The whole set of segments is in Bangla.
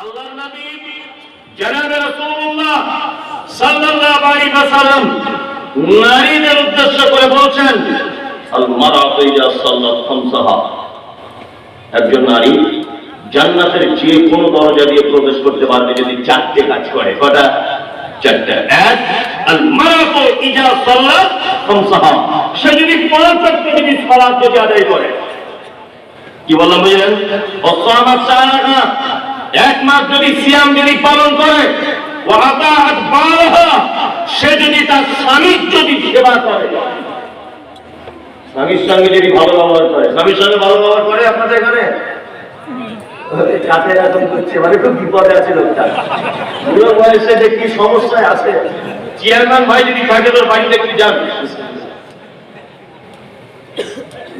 আল্লাহর নবী, জনাব রাসূলুল্লাহ সাল্লাল্লাহু আলাইহি ওয়াসাল্লাম নারীদের উদ্দেশ্য করে বলছেন আল মারাতু ইযা সাল্লাত খামসাহা। একজন নারী জান্নাতের যে কোনো দরজা দিয়ে প্রবেশ করতে পারবে যদি চারটে কাজ করে। কটা? চারটা। এক আল মারাতু ইযা সাল্লাত খামসাহা। সে যদি যদি সালাত যদি আদায় করে। কি বললাম বুঝলেন? অসামাত সালাহা এক মাস যদি সিয়াম যদি পালন করে সে যদি তার স্বামীর যদি সেবা করে। স্বামীর সঙ্গে যদি ভালো ব্যবহার করে স্বামীর সঙ্গে ভালো ব্যবহার করে আপনাদের এখানে কাছে এখন করছে মানে খুব বিপদে আছে লোকটা। বুড়ো বয়সে যে কি সমস্যায় আছে। চেয়ারম্যান ভাই যদি থাকে তোর বাড়িতে একটু যান?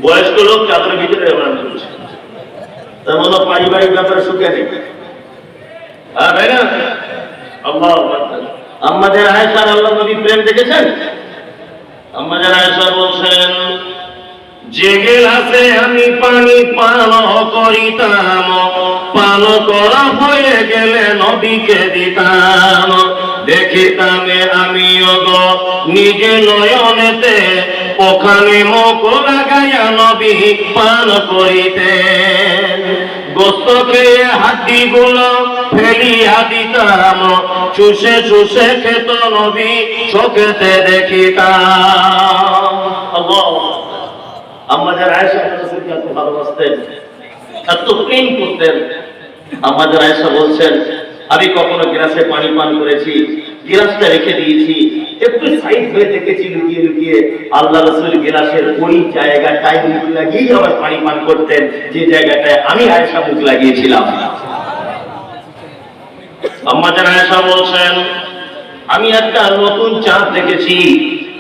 বয়স্ক লোক চাদর ভিতরে করছে। তার মনে পারিবারিক ব্যাপারে সুখে নেই। তাই না? আল্লাহ আমাদের আল্লাহ নবী প্রেম দেখেছেন? আমাদের আয়েশা বলছেন যে গেলাসে আমি পানি পান করিতাম। পান করা হয়ে গেলে নবীকে দিতাম। দেখিতামে আমি অগ নিজে নয়নেতে, ওখানে মুখ লাগাইয়া নবী পান করিতেন। গোস্ত খেয়ে হাড্ডি গুলো ফেলিয়া দিতাম চুষে চুষে খেত নবী, চোখেতে দেখিতাম। আমাদের আয়সা এত প্রেম করতেন। আমাদের আয়সা বলছেন, আমি কখনো গ্লাসে পানি পান করেছি, গ্লাসটা রেখে দিয়েছি। একটু সাইড হয়ে দেখেছি, লুকিয়ে লুকিয়ে। আল্লাহ রসুল গ্লাসের ওই জায়গাটায় মুখ লাগিয়েই আবার পানি পান করতেন। যে জায়গাটায় আমি আয়সা মুখ লাগিয়েছিলাম। বলছেন, আমি একটা নতুন চাঁদ দেখেছি।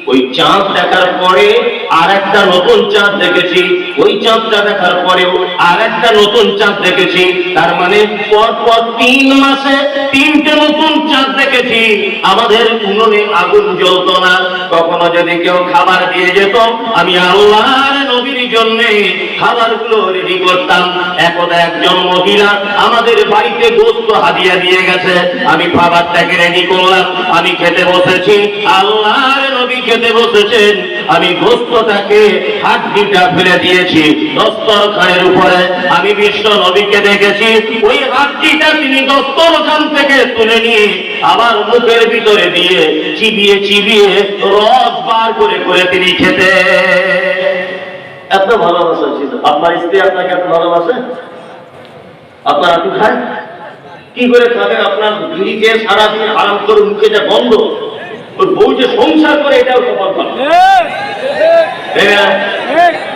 ওই চাঁদ দেখার পরে আর একটা নতুন চাঁদ দেখেছি। ওই চাঁদটা দেখার পরেও আর একটা নতুন চাঁদ দেখেছি। তার মানে পর পর তিন মাসে তিনটে নতুন চাঁদ দেখেছি। আমাদের উনুনে আগুন জ্বলতো না। কখনো যদি কেউ খাবার দিয়ে যেত, আমি আল্লাহর নবীর জন্য খাবারগুলো রেডি করতাম। একদা একজন মহিলা আমাদের বাড়িতে গোস্ত হাদিয়া দিয়ে গেছে। আমি খাবারটাকে রেডি করলাম। আমি খেতে বসেছি। আল্লাহর নবী খেতে বসেছেন। আমি গোস্তটাকে হাড্ডিটা ফেলে দিয়েছি। দস্তরখানের উপরে আমি বিশ্ব নবীকে দেখেছি। ওই হাড্ডিটা তিনি দস্তরখান থেকে তুলে নিয়ে আবার মুখের ভিতরে দিয়ে চিবিয়ে চিবিয়ে রস বার করে করে তিনি খেতে এত ভালোবাসা ছিল। আপনার স্ত্রী আপনাকে এত ভালোবাসে? আপনার একটু খায় কি করে খাবেন? আপনার বিড়িকে সারাদিন আরাম করে মুখে যা গন্ধ, ওর বউ যে সংসার করে, এটাও ভালো। তাই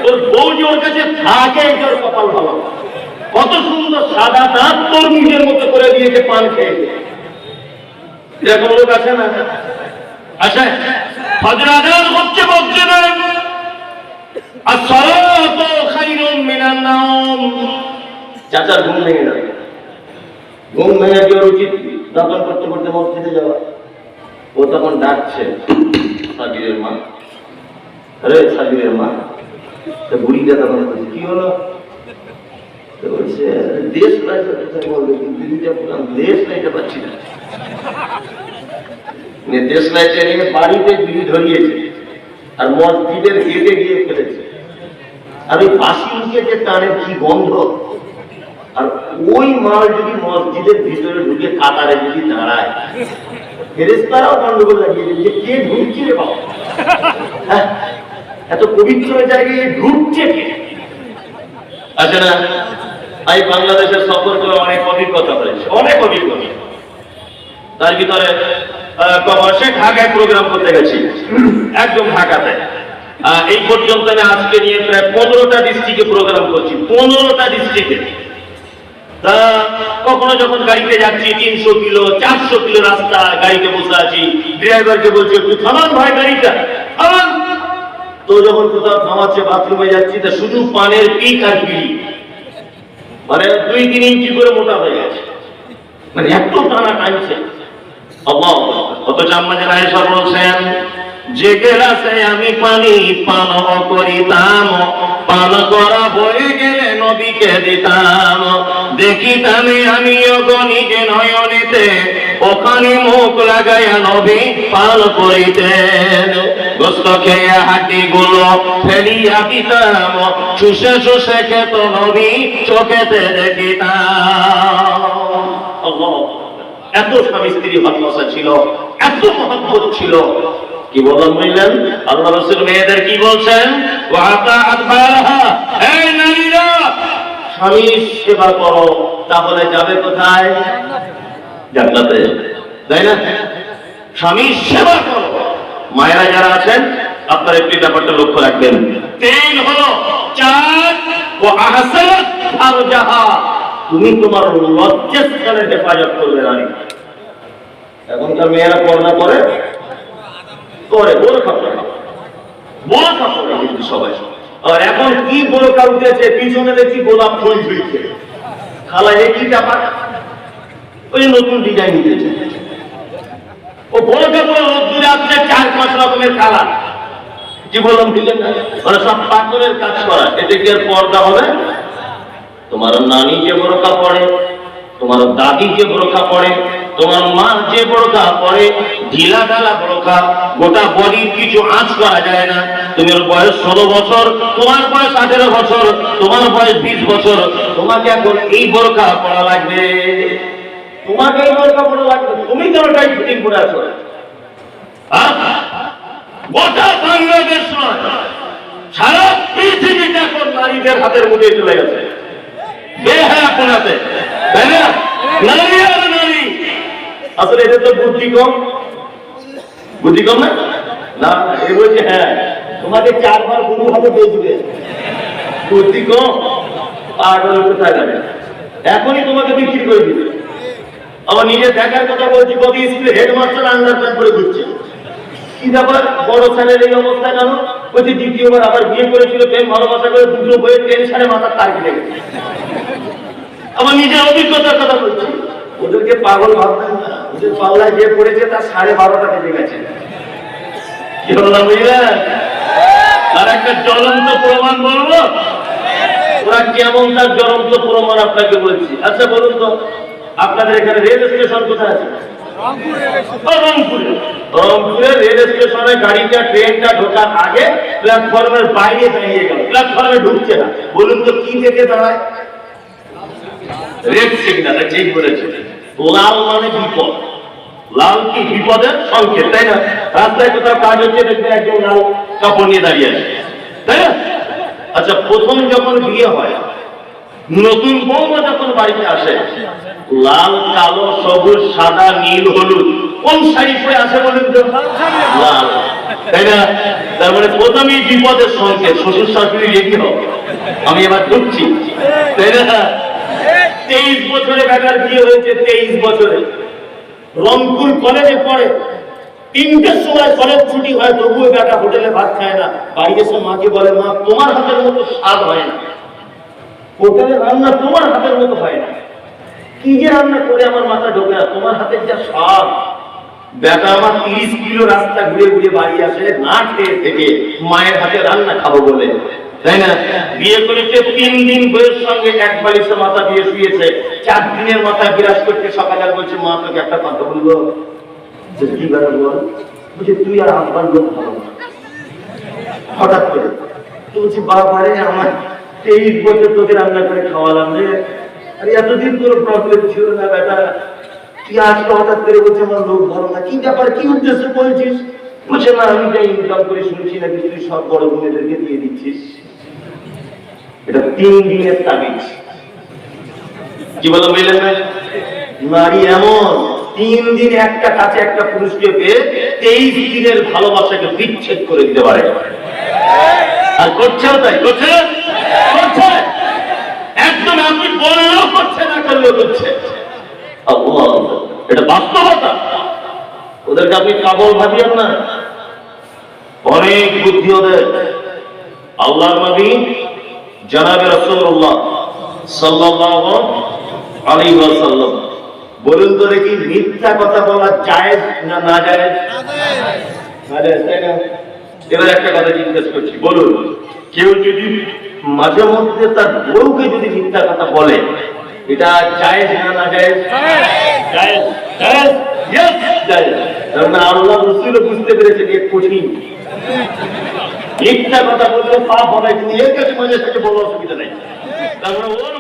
ওর বউ যে ওর কাছে থাকে এটার কপাল ভালো। কত সুন্দর সাদা দাঁত তোর নিজের মতো করে দিয়েছে পান খেয়ে। এরকম লোক আছে না? ফজর আজান হচ্ছে বলছে না চাচার ঘুম ভেঙে যাবে। ঘুম ভেঙে গিয়ে উচিত দাপন করতে করতে মসজিদে যাওয়া। ও তখন ডাকছে সাবিরের মা। আরে সাবিরের মা, তো বুড়িটা তখন বলছে, কি হলো? তো বলছে, দেশ বলবে? কিন্তু দেশ লাইটে পাচ্ছি না। দেশ লাইটে বাড়িতে বিড়ি ধরিয়েছে, আর মসজিদের গেটে গিয়ে ফেলেছে। আর ওই বাসি উঠে যে টানের কি গন্ধ? আর ওই মাল যদি মসজিদের ভিতরে ঢুকে কাতারে যদি দাঁড়ায় ফেরেস্তারাও গন্ডগোল লাগিয়ে দেবে যে কে ঢুকছে রে বাবা? হ্যাঁ? এত পবিত্র জায়গায় ঢুকছে কে? আচ্ছা না আমি বাংলাদেশের সফর করে অনেক অভিজ্ঞতা হয়েছে, অনেক অভিজ্ঞতা। তার ভিতরে সে ঢাকায় প্রোগ্রাম করতে গেছি, একদম ঢাকাতে। এই পর্যন্ত আমি আজকে নিয়ে প্রায় পনেরোটা ডিস্ট্রিক্টে প্রোগ্রাম করছি। পনেরোটা ডিস্ট্রিক্টে কখনো যখন গাড়িতে যাচ্ছি, তিনশো কিলো, চারশো কিলো রাস্তা গাড়িতে বসে আছি ড্রাইভারকে বলছি, একটু থামান ভাই গাড়িটা। তো যখন কোথাও থামাচ্ছে বাথরুমে যাচ্ছি, তা শুধু পানের পিক আর বিড়ি। মানে দুই তিন ইঞ্চি করে মোটা হয়ে গেছে। মানে এত টানা টানছে আল্লাহ অথচ আমাদের আয়েশা বলছেন যে গেলাসে আমি পানি পান করিতাম, পান করা হয়ে গেলে নবীকে দিতাম। দেখিতামে আমি নিজে নয়নেতে, ওখানে মুখ লাগাইয়া নবী পাল করিতেন। হাঁটি গুলো ফেলিয়া দিতাম চুষে চুষে খেত নবী চোখেতে দেখিতাম। এত স্বামী স্ত্রী ভালোবাসা ছিল, এত মহব্বত ছিল। কি বলেন বুঝলেন আল্লাহ রসুল মেয়েদের কি বলছেন? স্বামীর সেবা করো, তাহলে যাবে কোথায়? জান্নাতে। তাই না? স্বামীর সেবা করো। মায়েরা যারা আছেন, আপনার একটি ব্যাপারটা লক্ষ্য রাখবেন। তিন হলো চার ও আহসানাত ফারজাহা। তুমি তোমার লজ্জাস্থানের হেফাজত করবে নারী। এখনকার মেয়েরা পর্দা করে আর এখন কি বোরখা উঠেছে পিছনে দেখছি গোলাপ ফুল ঝুলছে? খালা, এ কি ব্যাপার? ওই নতুন ডিজাইন ও বোরখা চার পাঁচ রকমের কি বললাম দিলেন মানে সব পাথরের কাজ করা। এতে কি পর্দা হবে? তোমার নানি যে বোরখা পরে তোমার দাদি যে বোরখা পরে তোমার মা যে বোরখা পরে, ঢিলা ঢালা বোরখা, গোটা বডির কিছু আঁচ করা যায় না। তোমার বয়স ষোলো বছর, তোমার বয়স আঠেরো বছর, তোমার বয়স বিশ বছর। তোমাকে এখন এই বোরখা পড়া লাগবে। তোমাকে এই বোরখা পড়া লাগবে। তুমি কেন টাইট ফিটিং করে আছো? হ্যাঁ? গোটা বাংলাদেশ নয়, সারা পৃথিবীতে এখন নারীদের হাতের মধ্যে চলে গেছে। বেহায়া কোনাতে তাই না আসলে এটা তো বুদ্ধি কম। বুদ্ধি কম না? না, এ বলছে হ্যাঁ তোমাকে চারবার গুরু হবে বেজবে বুদ্ধি কম, পাগল কোথায় যাবে? এখনই তোমাকে বিক্রি করে দিবে। আবার নিজে দেখার কথা বলছি, কত স্কুলে হেডমাস্টার আন্ডার প্যান্ট করে ঘুরছে। কি ব্যাপার? বড় ছেলের এই অবস্থা কেন? বলছি, দ্বিতীয়বার আবার বিয়ে করেছিল, প্রেম, ভালোবাসা করে দুটো বইয়ের টেনশনে মাথার তার গেছে। আমার নিজের অভিজ্ঞতার কথা বলছি। ওদেরকে পাগল ভাববেন না। ওদের পাল্লায় যে পড়েছে, তার সাড়ে বারোটা বেজে গেছে। কি বললাম বুঝলেন আর একটা জ্বলন্ত প্রমাণ বলব? ওরা কেমন তার জ্বলন্ত প্রমাণ আপনাকে বলছি। আচ্ছা বলুন তো, আপনাদের এখানে রেল স্টেশন কোথায় আছে? রংপুরে। গাড়িটা, ট্রেনটা ঢোকার আগে প্ল্যাটফর্মের বাইরে দাঁড়িয়ে গেল। প্ল্যাটফর্মে ঢুকছে না। বলুন তো, কি দেখে দাঁড়ায়? রেড সিগন্যাল ঠিক বলেছে লাল মানে বিপদ। লাল কি বিপদের সংকেত, তাই না? রাস্তায় কোথাও কাজ হচ্ছে, দেখবে একজন লাল কাপড় নিয়ে দাঁড়িয়ে আছে, তাই না? আচ্ছা প্রথম যখন বিয়ে হয়, নতুন বৌমা যখন বাড়িতে আসে, লাল, কালো, সবুজ, সাদা, নীল, হলুদ, কোন শাড়ি পরে আসে বলেন তো? লাল, তাই না? তার মানে প্রথমেই বিপদের সংকেত, শ্বশুর শাশুড়ি রেডি হোক আমি এবার ঢুকছি তাই না? তেইশ বছরে বেটার বিয়ে হয়েছে তেইশ বছরে। রংপুর কলেজে পড়ে। তিনটের সময় কলেজ ছুটি হয়, তবুও বেটা হোটেলে ভাত খায় না। বাড়ি এসে মাকে বলে, মা, তোমার হাতের মতো স্বাদ হয় না। হোটেলে রান্না তোমার হাতের মতো হয় না। কি যে রান্না করে আমার মাথা ঢোকে না, তোমার হাতের যা স্বাদ। বেটা আমার তিরিশ কিলো রাস্তা ঘুরে ঘুরে বাড়ি আসে, না খেয়ে থেকে মায়ের হাতে রান্না খাব বলে। তাই না? বিয়ে করেছে, তিন দিন বইয়ের সঙ্গে এক বালিশে মাথা দিয়ে শুয়েছে। চার দিনের মাথা বিরাজ করতে সকালে বলছে, মা, তোকে একটা কথা বলব। কি বেড়া বল? বলছে, তুই আর আব্বার লোক ভালো না। হঠাৎ করে তো বলছি, বাবারে, আমার তেইশ বছর তোকে রান্না করে খাওয়ালাম রে। আর এতদিন তোর প্রবলেম ছিল না, বেটা। তুই আজকে হঠাৎ করে বলছে, আমার লোক ভালো না। কি ব্যাপার, কি উদ্দেশ্য বলছিস? বলছে না আমি যা ইনকাম করে শুনছি নাকি, তুই সব বড় বোনেদেরকে দিয়ে দিচ্ছিস। এটা তিন দিনের তাবিজ। কি বলো বুঝলেন নারী এমন তিন দিন একটা কাছে একটা পুরুষকে পেয়ে তেইশ দিনের ভালোবাসাকে বিচ্ছেদ করে দিতে পারে। আর করছেও তাই? করছে? করছে। একদম আপনি বললেও করছে না করলেও করছে। এটা বাস্তবতা। ওদেরকে আপনি কাবল ভাবিয়েন না। অনেক বুদ্ধি ওদের। আল্লাহর নবী জানাবে রাসূলুল্লাহ সাল্লাল্লাহু আলাইহি ওয়াসাল্লাম। বলুন তো দেখি মিথ্যা কথা বলা জায়েজ না না জায়েজ? না? এবার একটা কথা জিজ্ঞেস করছি, বলুন, কেউ যদি মাঝে মধ্যে তার বউকে যদি মিথ্যা কথা বলে, এটা জায়েজ না না জায়েজ? জায়েজ জায়েজ জায়েজ কারণ আল্লাহ রসুল বুঝতে পেরেছেন এ কঠিন। মিথ্যা কথা বললে পাপ হবে। তুমি এর কাছে মাঝে থেকে বলো অসুবিধা নেই। তারপরে ওর